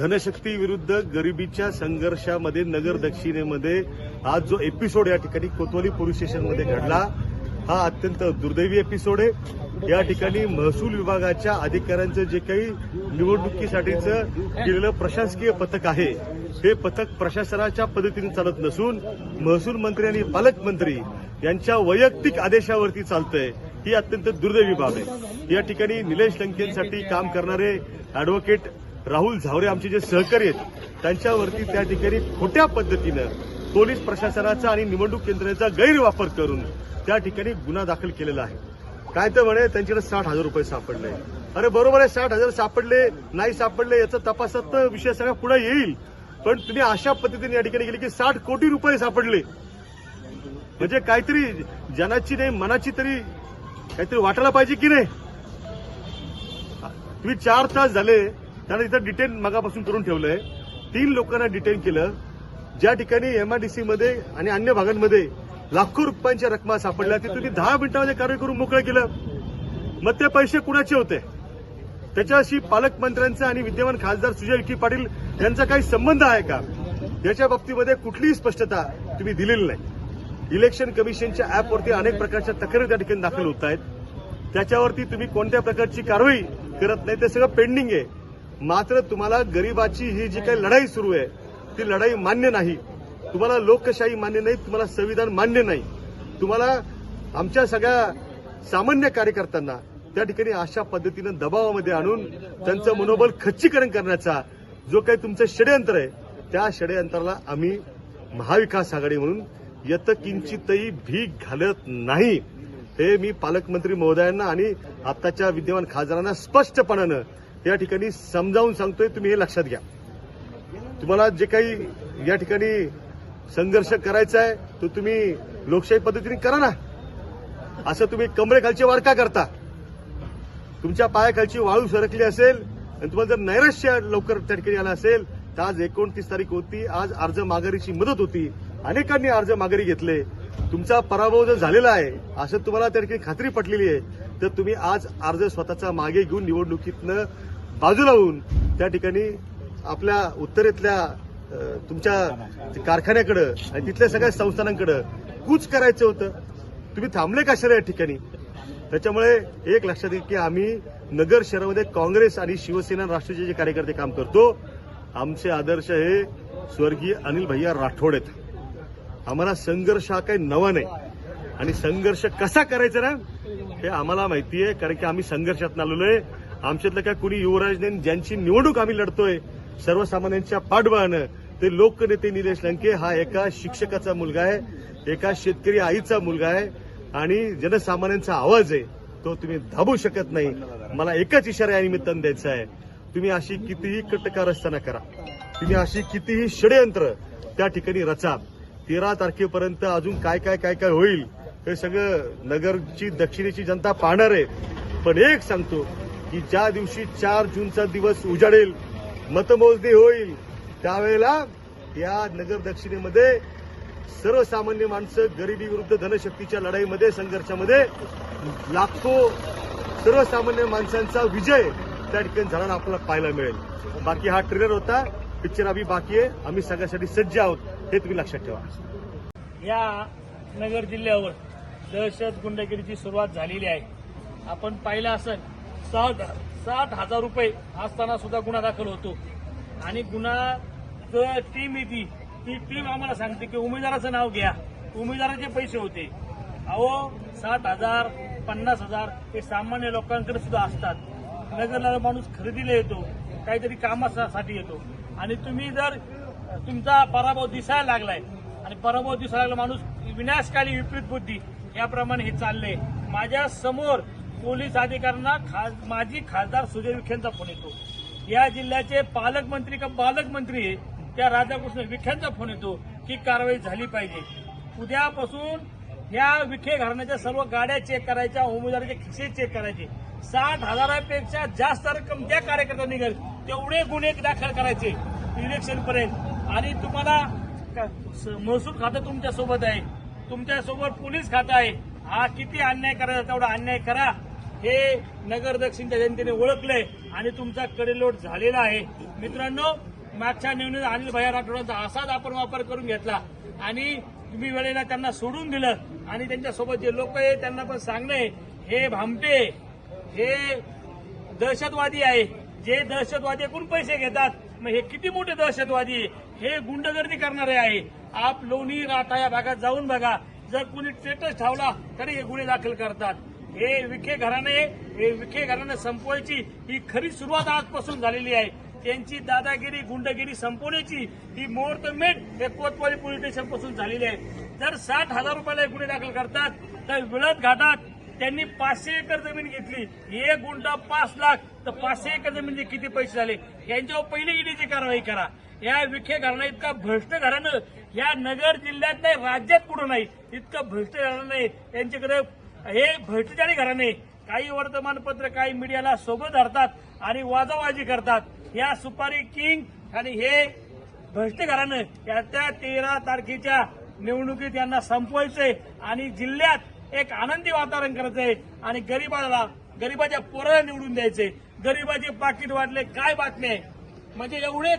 धनशक्ती विरुद्ध गरिबीच्या संघर्षामध्ये नगर दक्षिणेमध्ये आज जो एपिसोड या ठिकाणी कोतवाली पोलीस स्टेशनमध्ये घडला हा अत्यंत दुर्दैवी एपिसोड आहे. या ठिकाणी महसूल विभागाच्या अधिकाऱ्यांचं जे काही निवडणुकीसाठीचं केलेलं प्रशासकीय पथक आहे हे पथक प्रशासनाच्या पद्धतीने चालत नसून महसूल मंत्री आणि पालकमंत्री यांच्या वैयक्तिक आदेशावरती चालतंय ही अत्यंत दुर्दैवी बाब आहे. या ठिकाणी निलेश लंकेंसाठी काम करणारे अॅडव्होकेट राहुल झावरे आमचे जे सहकारी आहेत त्यांच्यावरती त्या ठिकाणी खोट्या पद्धतीनं पोलीस प्रशासनाचा आणि निवडणूक यंत्रणेचा गैरवापर करून त्या ठिकाणी गुन्हा दाखल केलेला आहे. काय तर म्हणे त्यांच्याकडे साठ हजार रुपये सापडले. अरे बरोबर आहे साठ हजार सापडले नाही सापडले याचा तपासात तर विषय सगळा पुढे येईल. पण तुम्ही अशा पद्धतीने या ठिकाणी गेले की साठ कोटी रुपये सापडले. म्हणजे काहीतरी जनाची नाही मनाची तरी काहीतरी वाटायला पाहिजे की नाही? तुम्ही चार तास झाले त्यांना इथं डिटेन मगापासून करून ठेवलंय. तीन लोकांना डिटेन केलं. ज्या ठिकाणी एमआरडीसी मध्ये आणि अन्य भागांमध्ये लाखो रुपयांच्या रकमा सापडल्या ते तुम्ही दहा मिनिटांमध्ये कारवाई करून मोकळं केलं. मग ते पैसे कुणाचे होते? त्याच्याशी पालकमंत्र्यांचा आणि विद्यमान खासदार सुजय विखे पाटील यांचा काही संबंध आहे का? याच्या बाबतीमध्ये कुठलीही स्पष्टता तुम्ही दिलेली नाही. इलेक्शन कमिशनच्या ऍपवरती अनेक प्रकारच्या तक्रारी त्या ठिकाणी दाखल होत आहेत. त्याच्यावरती तुम्ही कोणत्या प्रकारची कारवाई करत नाही ते सगळं पेंडिंग आहे. मात्र तुम्हाला गरिबाची ही जी काही लढाई सुरू आहे ती लढाई मान्य नाही. तुम्हाला लोकशाही मान्य नाही तुम्हाला संविधान मान्य नाही. तुम्हाला आमच्या सगळ्या सामान्य कार्यकर्त्यांना त्या ठिकाणी अशा पद्धतीनं दबावामध्ये आणून त्यांचं मनोबल खच्चीकरण करण्याचा जो काही तुमचं षडयंत्र आहे त्या षडयंत्राला आम्ही महाविकास आघाडी म्हणून यत किंचितही भीक घालत नाही. हे मी पालकमंत्री महोदयांना आणि आताच्या विद्यमान खासदारांना स्पष्टपणानं या ठिकाणी समजावून सांगतोय तुम्ही हे लक्षात घ्या. तुम्हाला जे काही या ठिकाणी संघर्ष करायचा आहे तो तुम्ही लोकशाही पद्धतीने करा ना. असं तुम्ही कमरेखालची वार का करता. तुमच्या पायाखालची वाळू सरकली असेल आणि तुम्हाला जर नैराश्य लवकर त्या ठिकाणी आलं असेल तर आज एकोणतीस तारीख होती आज अर्ज माघारीची मदत होती. अनेकांनी अर्ज माघारी घेतले. तुमचा पराभव जर झालेला आहे असं तुम्हाला त्या ठिकाणी खात्री पटलेली आहे तर तुम्ही आज अर्ज स्वतःचा मागे घेऊन निवडणुकीतनं बाजूला होऊन त्या ठिकाणी आपल्या उत्तरेतल्या तुमच्या कारखान्याकडं आणि तिथल्या सगळ्या संस्थानांकडं कूच करायचं होतं. तुम्ही थांबले कशाला या ठिकाणी? त्याच्यामुळे एक लक्षात येईल की आम्ही नगर शहरामध्ये काँग्रेस आणि शिवसेना आणि जे कार्यकर्ते काम करतो आमचे आदर्श हे स्वर्गीय अनिल भैया राठोड आहेत. आम्हाला संघर्ष हा काही नवा नाही. आणि संघर्ष कसा करायचा ना हे आम्हाला माहिती आहे कारण की आम्ही संघर्षात आलेलो आहे. आमच्यातलं काय कुणी युवराज नाही ज्यांची निवडणूक आम्ही लढतोय सर्वसामान्यांच्या पाठबळानं ते लोकनेते निलेश लंके हा एका शिक्षकाचा मुलगा आहे एका शेतकरी आईचा मुलगा आहे आणि जनसामान्यांचा आवाज आहे तो तुम्ही दाबू शकत नाही. मला एकच इशारा या निमित्तानं द्यायचा आहे. तुम्ही अशी कितीही कटकार असताना करा. तुम्ही अशी कितीही षडयंत्र त्या ठिकाणी रचा. तेरा तारखेपर्यंत अजून काय काय काय काय होईल हे सगळं नगरची दक्षिणेची जनता पाहणार आहे. पण एक सांगतो की ज्या दिवशी चार जूनचा दिवस उजाडेल मतमोजणी होईल त्यावेळेला या नगर दक्षिणेमध्ये सर्वसामान्य माणसं गरिबी विरुद्ध धनशक्तीच्या लढाईमध्ये संघर्षामध्ये लाखो सर्वसामान्य माणसांचा विजय त्या ठिकाणी झाला आपल्याला पाहायला मिळेल. बाकी हा ट्रेलर होता. पिक्चर आम्ही बाकी आहे. आम्ही सगळ्यासाठी सज्ज आहोत. हे तुम्ही लक्षात ठेवा. या नगर जिल्ह्यावर दहशत गुंडगिरीची सुरुवात झालेली आहे. आपण पाहिलं असेल साठ साठ हजार रुपये असताना सुद्धा गुन्हा दाखल होतो. आणि गुन्हा जर टीम येते ती टीम आम्हाला सांगते की उमेदवाराचं नाव घ्या. उमेदवाराचे पैसे होते. अहो साठ हजार पन्नास हजार हे सामान्य लोकांकडे सुद्धा असतात. नगरला माणूस खरेदीला येतो काहीतरी कामासाठी येतो. आणि तुम्ही जर तुमचा पराभव दिसायला लागलाय आणि पराभव दिसायला लागला माणूस विनाशकाली विपरीत बुद्धी याप्रमाणे हे चाललंय. माझ्यासमोर पोलीस अधिकाऱ्यांना खास माजी खासदार सुजय विखेंचा फोन येतो. या जिल्ह्याचे पालकमंत्री का पालकमंत्री आहे त्या राधाकृष्ण विखेंचा फोन येतो की कारवाई झाली पाहिजे. उद्यापासून या विखे घराण्याच्या सर्व गाड्या चेक करायच्या उमेदवाराचे खिसे चेक करायचे. साठ हजारापेक्षा जास्त रक्कम ज्या कार्यकर्ता निघेल तेवढे गुन्हे दाखल करायचे इलेक्शन पर्यंत. आणि तुम्हाला स- महसूल खातं तुमच्यासोबत आहे. तुमच्यासोबत पोलीस खातं आहे. हा किती अन्याय करायचा तेवढा अन्याय करा. हे नगर दक्षिणच्या जनतेने ओळखलंय आणि तुमचा कडेलोट झालेला आहे. मित्रांनो मागच्या निवडणुकीत अनिल भैया राठोडांचा असाच आपण वापर करून घेतला आणि तुम्ही वेळेला त्यांना सोडून दिलं आणि त्यांच्यासोबत जे लोक आहे त्यांना पण सांगणे हे भामटे हे दहशतवादी आहे. जे दहशतवादी एकूण पैसे घेतात मग हे किती मोठे दहशतवादी आहे? हे गुंडगर्दी करणारे आहे. आप लोणी राठा या भागात जाऊन बघा. जर कुणी स्टेटस ठेवला तरी हे गुन्हे दाखल करतात. हे विखे घराणे हे विखे घराणे संपवायची ही खरी सुरुवात आजपासून झालेली आहे. त्यांची दादागिरी गुंडगिरी संपवण्याची ही मुहूर्तमेट हे कोतवाली पोलीस स्टेशनपासून झालेली आहे. जर साठ हजार रुपयाला गुन्हे दाखल करतात तर विळत घाटात त्यांनी पाचशे एकर जमीन घेतली. एक गुंठा पाच लाख तर पाचशे एकर जमीन किती पैसे झाले? यांच्यावर पहिले ईडीची कारवाई करा. या विखे घराणं इतका भ्रष्ट घराणं या नगर जिल्ह्यात नाही राज्यात कुठं नाही इतकं भ्रष्ट घराणं नाही. त्यांच्याकडे हे भ्रष्टाचारी घराणे काही वर्तमानपत्र काही मीडियाला सोबत धरतात आणि वाजावाजी करतात. या सुपारी किंग आणि हे भ्रष्ट घराणं येत्या तेरा तारखेच्या निवडणुकीत यांना संपवायचंय आणि जिल्ह्यात एक आनंदी वातावरण करायचंय आणि गरीबाला गरीबाच्या पोराला निवडून द्यायचंय गरीबाचे पाकिट वाटले काय बातमी म्हणजे एवढे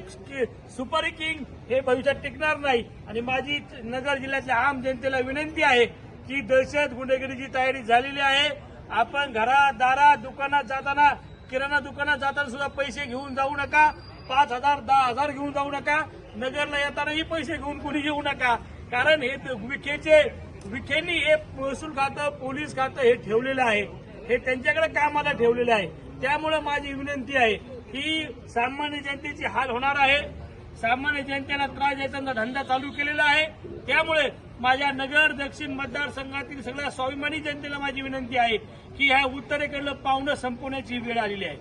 सुपारी किंग हे भविष्यात टिकणार नाही. आणि माझी नगर जिल्ह्यातल्या आम जनतेला विनंती आहे की दहशत गुन्हेगिरीची तयारी झालेली आहे. आपण घरात दारात दुकानात जाताना किराणा दुकानात जाताना सुद्धा पैसे घेऊन जाऊ नका. पाच हजार दहा हजार घेऊन जाऊ नका. नगरला येतानाही पैसे घेऊन कोणी येऊ नका. कारण हे विखेचे विखेंनी हे महसूल खातं पोलीस खातं हे ठेवलेलं आहे. हे त्यांच्याकडे कामाला ठेवलेलं आहे. त्यामुळे माझी विनंती आहे की सामान्य जनतेची हाल होणार आहे. सामान्य जनतेला त्रास द्यायचा धंदा चालू केलेला आहे. त्यामुळे माझ्या नगर दक्षिण मतदारसंघातील सगळ्या स्वाभिमानी जनतेला माझी विनंती आहे की ह्या उत्तरेकडलं पाहुणं संपवण्याची वेळ आलेली आहे.